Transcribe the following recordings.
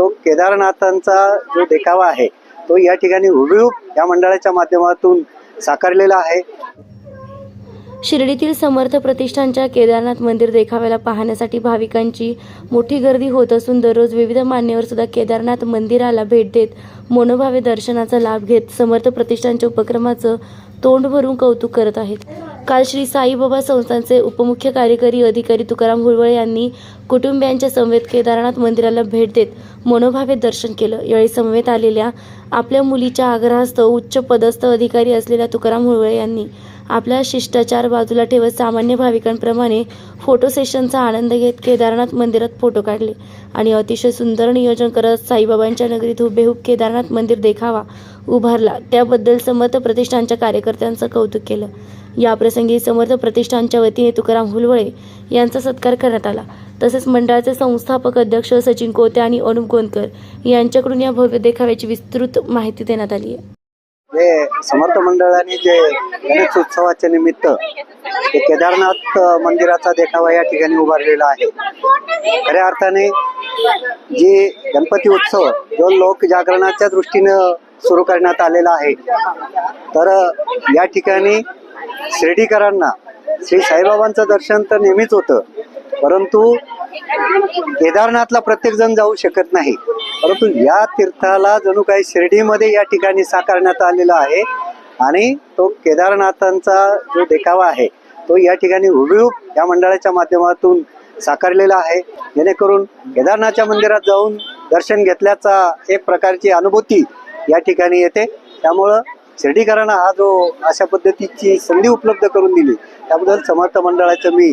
तो केदारनाथांचा जो देखावा आहे तो या ठिकाणी हुबेहूब या मंडळाच्या माध्यमातून साकारलेला आहे. शिर्डीतील समर्थ प्रतिष्ठानच्या केदारनाथ मंदिर देखाव्याला पाहण्यासाठी भाविकांची मोठी गर्दी होत असून दररोज विविध मान्यवर सुद्धा केदारनाथ मंदिराला भेट देत मनोभावे दर्शनाचा लाभ घेत समर्थ प्रतिष्ठानच्या उपक्रमाचं तोंड भरून कौतुक करत आहेत. काल श्री साईबाबा संस्थांचे उपमुख्य कार्यकारी अधिकारी तुकाराम हुळवळे यांनी कुटुंबियांच्या समवेत केदारनाथ मंदिराला भेट देत मनोभावे दर्शन केलं. यावेळी समवेत आलेल्या आपल्या मुलीच्या आग्रहास्तव उच्च पदस्थ अधिकारी असलेल्या तुकाराम हुळवळे यांनी आपला शिष्टाचार बाजूला ठेवत सामान्य भाविकांप्रमाणे फोटो सेशनचा आनंद घेत केदारनाथ मंदिरात फोटो काढले. आणि अतिशय सुंदर नियोजन करत साईबाबांच्या नगरीत हुबेहूब केदारनाथ मंदिर देखावा उभारला. त्याबद्दल समर्थ प्रतिष्ठानच्या कार्यकर्त्यांचं कौतुक केलं. याप्रसंगी समर्थ प्रतिष्ठानच्या वतीने तुकाराम हुलवळे यांचा सत्कार करण्यात आला. तसेच मंडळाचे संस्थापक अध्यक्ष सचिन कोते आणि अनुप गोंदकर यांच्याकडून या भव्य देखाव्याची विस्तृत माहिती देण्यात आली आहे. हे समर्थ मंडळाने जे गणेश उत्सवाच्या निमित्त ते केदारनाथ मंदिराचा देखावा या ठिकाणी उभारलेला आहे. खऱ्या अर्थाने जी गणपती उत्सव जो लोक जागरणाच्या दृष्टीनं सुरू करण्यात आलेला आहे तर या ठिकाणी शिर्डीकरांना श्री साईबाबांचं दर्शन तर नेहमीच होतं परंतु केदारनाथला प्रत्येक जण जाऊ शकत नाही. परंतु या तीर्थाला जणू काही शिर्डीमध्ये या ठिकाणी साकारण्यात आलेला आहे. आणि तो केदारनाथांचा जो देखावा आहे तो या ठिकाणी हुबेहूब या मंडळाच्या माध्यमातून साकारलेला आहे. जेणेकरून केदारनाथच्या मंदिरात जाऊन दर्शन घेतल्याचा एक प्रकारची अनुभूती या ठिकाणी येते. त्यामुळं शिर्डीकरांना हा जो अशा पद्धतीची संधी उपलब्ध करून दिली त्याबद्दल समर्थ मंडळाचं मी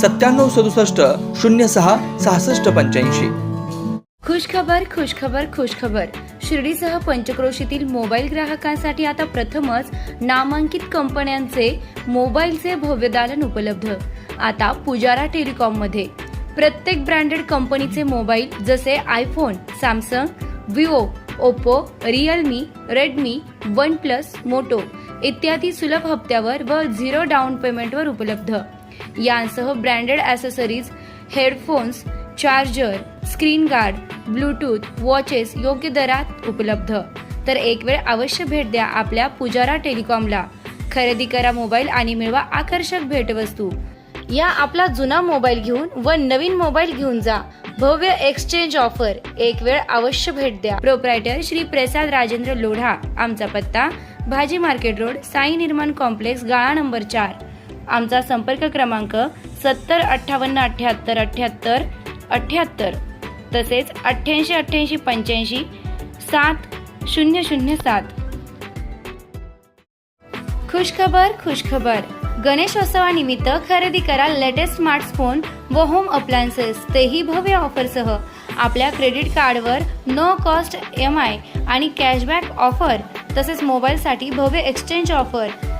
सत्त्याण्णव सदुसष्ट शून्य सहा सहासष्ट पंच्याऐंशी. खुशखबर खुशखबर खुशखबर. शिर्डीसह पंचक्रोशीतील मोबाईल ग्राहकांसाठी आता प्रथमच नामांकित कंपन्यांचे मोबाईलचे भव्य दालन उपलब्ध. आता पुजारा टेलिकॉममध्ये प्रत्येक ब्रँडेड कंपनीचे मोबाईल जसे iPhone Samsung Vivo Oppo Realme Redmi One Plus Moto इत्यादी सुलभ हप्त्यावर व झिरो डाऊन पेमेंटवर उपलब्ध. यांसह branded accessories headphones charger screen guard Bluetooth watches योग्य दरात उपलब्ध. तर एक वेळ अवश्य भेट द्या आपल्या पुजारा टेलिकॉमला. खरेदी करा मोबाईल आणि मिळवा आकर्षक भेटवस्तू. या आपला जुना मोबाईल घेऊन व नवीन मोबाईल घेऊन जा. भव्य एक्सचेंज ऑफर एक वेळ अवश्य भेट द्या. प्रोप्रायटर श्री प्रसाद राजेंद्र लोढा. आमचा पत्ता भाजी मार्केट रोड साई निर्माण कॉम्प्लेक्स गाळा नंबर चार. आमचा संपर्क क्रमांक सत्तर अठ्ठावन्न अठ्याहत्तर अठ्ठ्याहत्तर अठ्ठ्याहत्तर तसेच अठ्ठ्याऐंशी अठ्ठ्याऐंशी पंच्याऐंशी सात शून्य शून्य सात. खुशखबर खुशखबर. गणेशोत्सवानिमित्त खरेदी करा लेटेस्ट स्मार्टफोन व होम अप्लायन्सेस तेही भव्य ऑफरसह. आपल्या क्रेडिट कार्डवर नो कॉस्ट एम आय आणि कॅशबॅक ऑफर तसेच मोबाईलसाठी भव्य एक्सचेंज ऑफर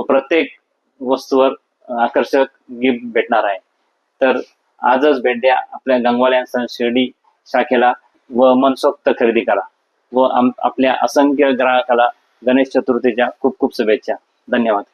प्रत्येक वस्तूवर आकर्षक गिफ्ट भेटणार आहे. तर आजच भेट द्या आपल्या गंगवाल्या सण शिर्डी शाखेला व मनसोक्त खरेदी करा व आपल्या असंख्य ग्राहकाला गणेश चतुर्थीच्या खूप खूप शुभेच्छा. धन्यवाद.